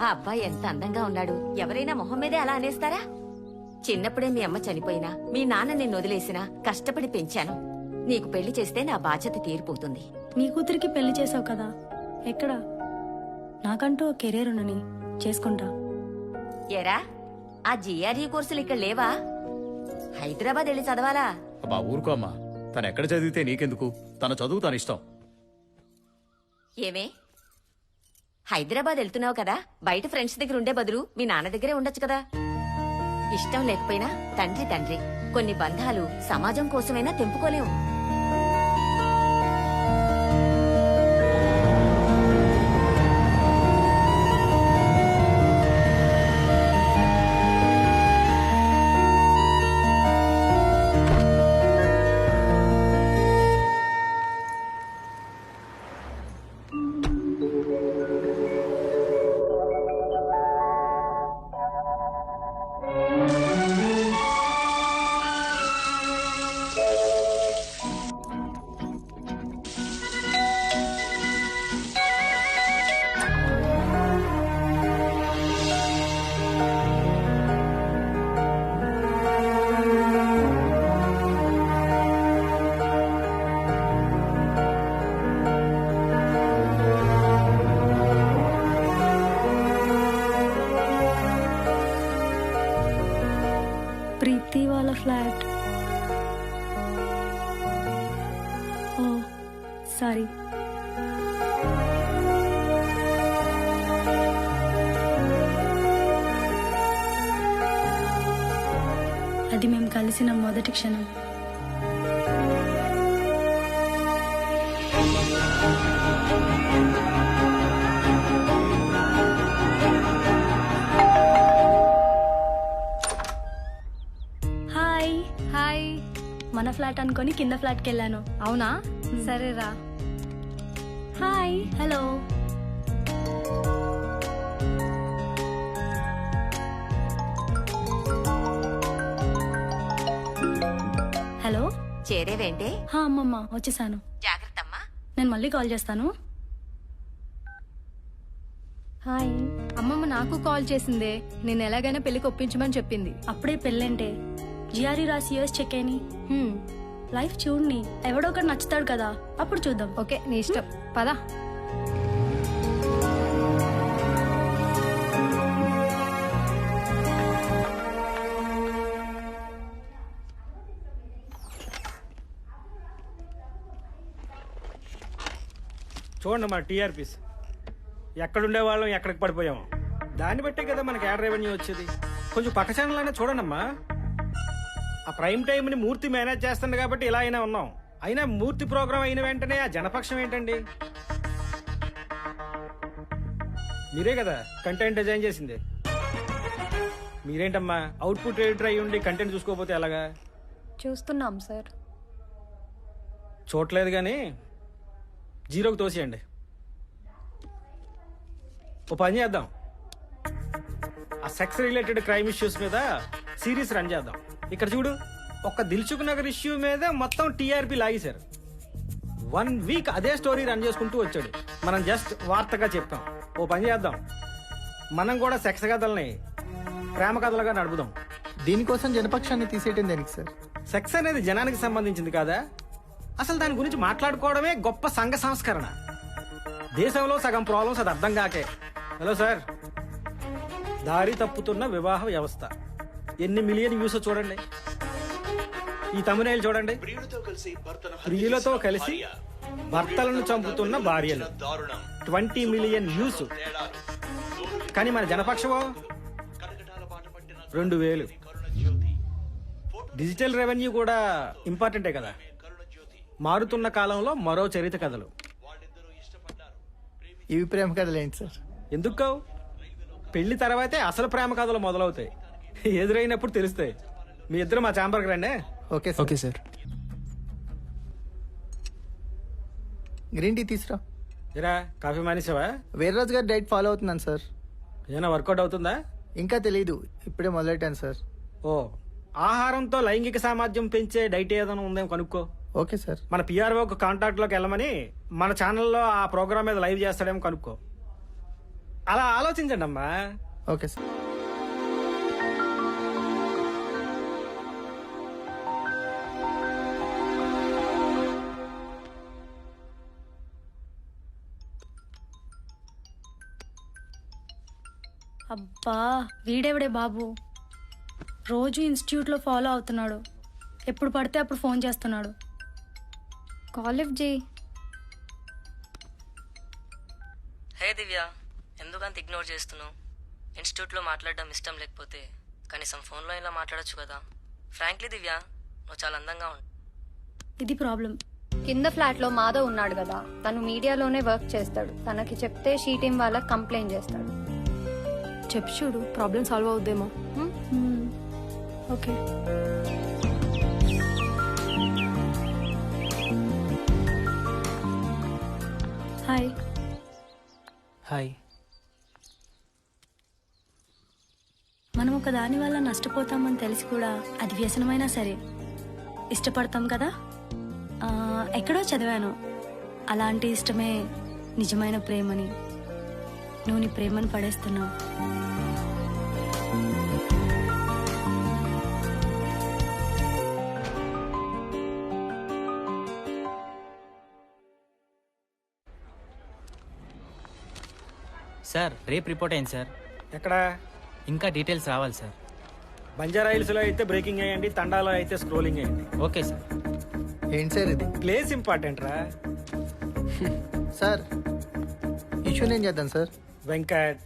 ఆ అబ్బాయి ఎంత అందంగా ఉన్నాడు. ఎవరైనా మొహం మీదే అలా అనేస్తారా? చిన్నప్పుడే మీ అమ్మ చనిపోయినా మీ నాన్న నిన్ను వదిలేసినా కష్టపడి పెంచాను. నీకు పెళ్ళి చేస్తే నా బాధ్యత తీరిపోతుంది. నీ కూతురికి పెళ్ళి చేసావు కదా. ఎక్కడ? నాకంటూ ఓ కెరీర్ ఉండని చేసుకుంటా. ఎరా ఆ జిఆర్ఈ కోర్సులు ఇక్కడ లేవా? హైదరాబాద్ వెళ్ళి చదవాలా? అబ్బా ఊరుకో అమ్మా. తను ఎక్కడ చదివితే నీకెందుకు? తన చదువు తన ఇష్టం. ఏమే? హైదరాబాద్ వెళ్తున్నావు కదా బయట ఫ్రెండ్స్ దగ్గర ఉండే బదులు మీ నాన్న దగ్గరే ఉండొచ్చు కదా. ఇష్టం లేకపోయినా తండ్రి తండ్రి కొన్ని బంధాలు సమాజం కోసమైనా తెంపుకోలేము ప్రీతి వాళ్ళ ఫ్లాట్ ఓ సారీ అది మేము కలిసిన మొదటి క్షణం. మన ఫ్లాట్ అనుకొని కింద ఫ్లాట్కి వెళ్ళాను. అవునా? సరేరా. హాయ్. హలో. హలో. చేరేవేంటే? హా అమ్మమ్మ వచ్చేసాను. జాగ్రత్తమ్మా. నేను మళ్ళీ కాల్ చేస్తాను. హాయ్. అమ్మమ్మ నాకు కాల్ చేసిందే. నేను ఎలాగైనా పెళ్ళికి ఒప్పించమని చెప్పింది. అప్పుడే పెళ్ళంటే. జిఆర్ఈ రాసి యూఎస్ చెక్ హ్మ్, లైఫ్ చూడని. ఎవడో ఒకటి నచ్చుతాడు కదా. అప్పుడు చూద్దాం. ఓకే నీ ఇష్టం. పదా. చూడండి మన టీఆర్పీస్. ఎక్కడుండే వాళ్ళం ఎక్కడికి పడిపోయాము దాన్ని బట్టే కదా మనకి యాడ్ రెవెన్యూ వచ్చేది. కొంచెం పక్క ఛానల్ అయినా చూడండమ్మా. ఆ ప్రైమ్ టైంని మూర్తి మేనేజ్ చేస్తుంది కాబట్టి ఇలా అయినా ఉన్నాం. అయినా మూర్తి ప్రోగ్రామ్ అయిన వెంటనే ఆ జనపక్షం ఏంటండి? మీరే కదా కంటెంట్ డిజైన్ చేసింది. మీరేంటమ్మా? అవుట్పుట్ ఎడిటర్ అయ్యి ఉండి కంటెంట్ చూసుకోకపోతే ఎలాగా? చూస్తున్నాం సార్ చూడలేదు కానీ జీరోకి తోసేయండి. ఓ పని చేద్దాం. ఆ సెక్స్ రిలేటెడ్ క్రైమ్ ఇష్యూస్ మీద సిరీస్ రన్ చేద్దాం. ఇక్కడ చూడు ఒక్క దిల్చుక్ నగర్ ఇష్యూ మీద మొత్తం టీఆర్పీ లాగేశారు. వన్ వీక్ అదే స్టోరీ రన్ చేసుకుంటూ వచ్చాడు. మనం జస్ట్ వార్తగా చెప్తాం. ఓ పని చేద్దాం. మనం కూడా సెక్స్ కథల్ని ప్రేమ కథలుగా నడుపుదాం. దీనికోసం జనపక్షాన్ని తీసేయటం దేనికి సార్? సెక్స్ అనేది జనానికి సంబంధించింది కాదా? అసలు దాని గురించి మాట్లాడుకోవడమే గొప్ప సంఘ సంస్కరణ. దేశంలో సగం ప్రాబ్లమ్స్ అది అర్థం కాకే. Hello sir. దారి తప్పుతున్న వివాహ వ్యవస్థ. ఎన్ని మిలియన్ వ్యూస్ చూడండి. ఈ తమిళ చూడండి. ప్రియులతో కలిసి భర్తలను చంపుతున్న భార్యలు. Twenty million views. కానీ మన జనపక్షమో? రెండు వేలు. డిజిటల్ రెవెన్యూ కూడా ఇంపార్టెంటే కదా. మారుతున్న కాలంలో మరో చరిత్ర కథలు. ఇవి ప్రేమ కథలు ఏంటి సార్? ఎందుకు కావు? పెళ్ళి తర్వాతే అసలు ప్రేమ కథలు మొదలవుతాయి. ఎదురైనప్పుడు తెలుస్తాయి. మీ ఇద్దరు మా ఛాంబర్కి రండి. Okay sir. Okay sir. Green tea తీసురా. ఇరా కాఫీ మానేసావా? వీర్రాజు గారు డైట్ ఫాలో అవుతున్నాను సార్. ఏమైనా వర్కౌట్ అవుతుందా? ఇంకా తెలియదు ఇప్పుడే మొదలెట్టాను సార్. ఓ ఆహారంతో లైంగిక సామర్థ్యం పెంచే డైట్ ఏదైనా ఉందేమో కనుక్కో. Okay sir. మన పిఆర్ఓకి కాంటాక్ట్లోకి వెళ్ళమని మన ఛానల్లో ఆ ప్రోగ్రామ్ మీద లైవ్ చేస్తాడేమో కనుక్కో. అలా ఆలోచించండి అమ్మా ఓకే సార్. అబ్బా వీడెవడే బాబు? రోజు ఇన్స్టిట్యూట్లో ఫాలో అవుతున్నాడు. ఎప్పుడు పడితే అప్పుడు ఫోన్ చేస్తున్నాడు. కాల్ లిఫ్ట్ చేయి. హే దివ్య ఎందుకంత ఇగ్నోర్ చేస్తున్నావు? ఇన్స్టిట్యూట్లో మాట్లాడడం ఇష్టం లేకపోతే కనీసం ఫోన్లో ఇలా మాట్లాడొచ్చు కదా. ఫ్రాంక్లీ దివ్య నువ్వు చాలా అందంగా ఉంటావు ఇది ప్రాబ్లం. కింద ఫ్లాట్లో మాధవ్ ఉన్నాడు కదా. తను మీడియాలోనే వర్క్ చేస్తాడు. తనకి చెప్తే షీ టీం వాళ్ళకి కంప్లైంట్ చేస్తాడు. చెప్పు చూడు ప్రాబ్లం సాల్వ్ అవుద్దేమో. ఓకే హాయ్ హాయ్ మనం ఒక దాని వల్ల నష్టపోతామని తెలిసి కూడా అది వ్యసనమైనా సరే ఇష్టపడతాం కదా? ఎక్కడో చదివాను. అలాంటి ఇష్టమే నిజమైన ప్రేమని. నువ్వు నీ ప్రేమను పడేస్తున్నావు. సార్ రేపు రిపోర్ట్ అయింది సార్. ఎక్కడ? ఇంకా డీటెయిల్స్ రావాలి సార్. బంజారా హిల్స్లో అయితే బ్రేకింగ్ అయ్యండి తండాలో అయితే స్క్రోలింగ్ అయ్యండి. Okay sir. ఏంటి సార్ ఇది? ప్లేస్ ఇంపార్టెంట్ రా సార్ ఇష్యూ నేను చేద్దాం సార్. వెంకట్.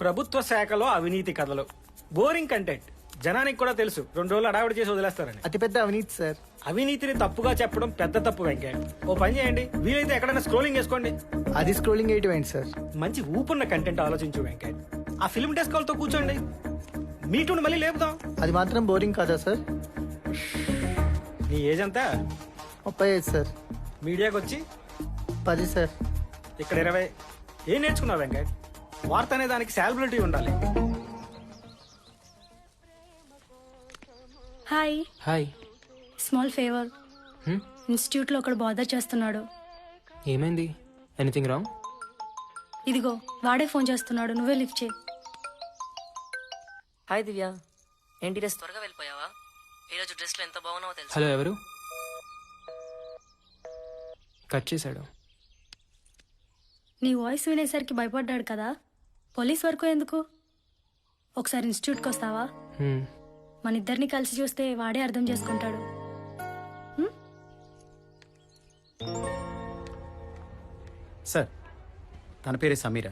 ప్రభుత్వ శాఖలో అవినీతి కథలు. Boring content. జనానికి కూడా తెలుసు. రెండు రోజులు అడావిడి చేసి వదిలేస్తారని. అతిపెద్ద అవినీతి సార్. అవినీతిని తప్పుగా చెప్పడం పెద్ద తప్పు వెంకట్. ఓ పని చేయండి. వీలైతే ఎక్కడైనా స్క్రోలింగ్ చేసుకోండి. అది స్క్రోలింగ్ ఎయిట్ ఏంటి సార్? మంచి ఊపున్న కంటెంట్ ఆలోచించు వెంకట్. ఆ ఫిల్మ్ డెస్క్ వాళ్ళతో కూర్చోండి. మీటూని మళ్ళీ లేపుదాం. అది మాత్రం బోరింగ్ కాదా సార్? నీ ఏజ్ అంతా ముప్పై ఐదు సార్. మీడియాకి వచ్చి పది సార్. ఇక్కడ ఇరవై. ఏం నేర్చుకున్నావు వెంకట్? వార్త అనే దానికి సాలబిలిటీ ఉండాలి. Hi. Hi. Small favour. Hmm? ఇన్స్టిట్యూట్లో ఒకడు బాధ చేస్తున్నాడు. ఏమైంది? Anything wrong? ఇదిగో వాడే ఫోన్ చేస్తున్నాడు నువ్వే లిఫ్ట్ చేయి. హాయ్ దివ్య. ఏంటి డ్రెస్ త్వరగా వెళ్ళిపోయావా? ఈరోజు డ్రెస్లో ఎంత బాగున్నావో తెలుసు? హలో ఎవరు? కట్ చేశాడు. నీ వాయిస్ వినేసరికి భయపడ్డాడు కదా? పోలీస్ వరకు ఎందుకు? ఒకసారి ఇన్స్టిట్యూట్కి వస్తావా? హ్మ్. మన ఇద్దరిని కలిసి చూస్తే వాడే అర్థం చేసుకుంటాడు. సార్ తన పేరే సమీర.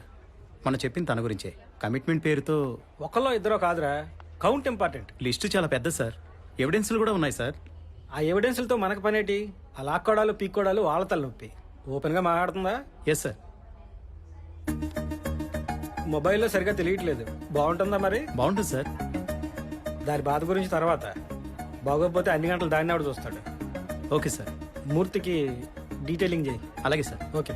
మనం చెప్పింది తన గురించే. కమిట్మెంట్ పేరుతో ఒకళ్ళో ఇద్దరో కాదురా. Count important. లిస్టు చాలా పెద్ద సార్. ఎవిడెన్స్లు కూడా ఉన్నాయి సార్. ఆ ఎవిడెన్స్లతో మనకు పనేటి? ఆ లాక్కోడాలు పీక్కోడాలు వాళ్ళ తలనొప్పి. ఓపెన్గా మాట్లాడుతుందా? Yes sir. మొబైల్లో సరిగా తెలియట్లేదు. బాగుంటుందా మరి? బాగుంటుంది సార్. దాని బాధ గురించి తర్వాత. బాగోకపోతే అన్ని గంటలు దాన్ని ఆవిడ చూస్తాడు. Okay sir. మూర్తికి డీటెయిలింగ్ చేయి. అలాగే సార్. ఓకే.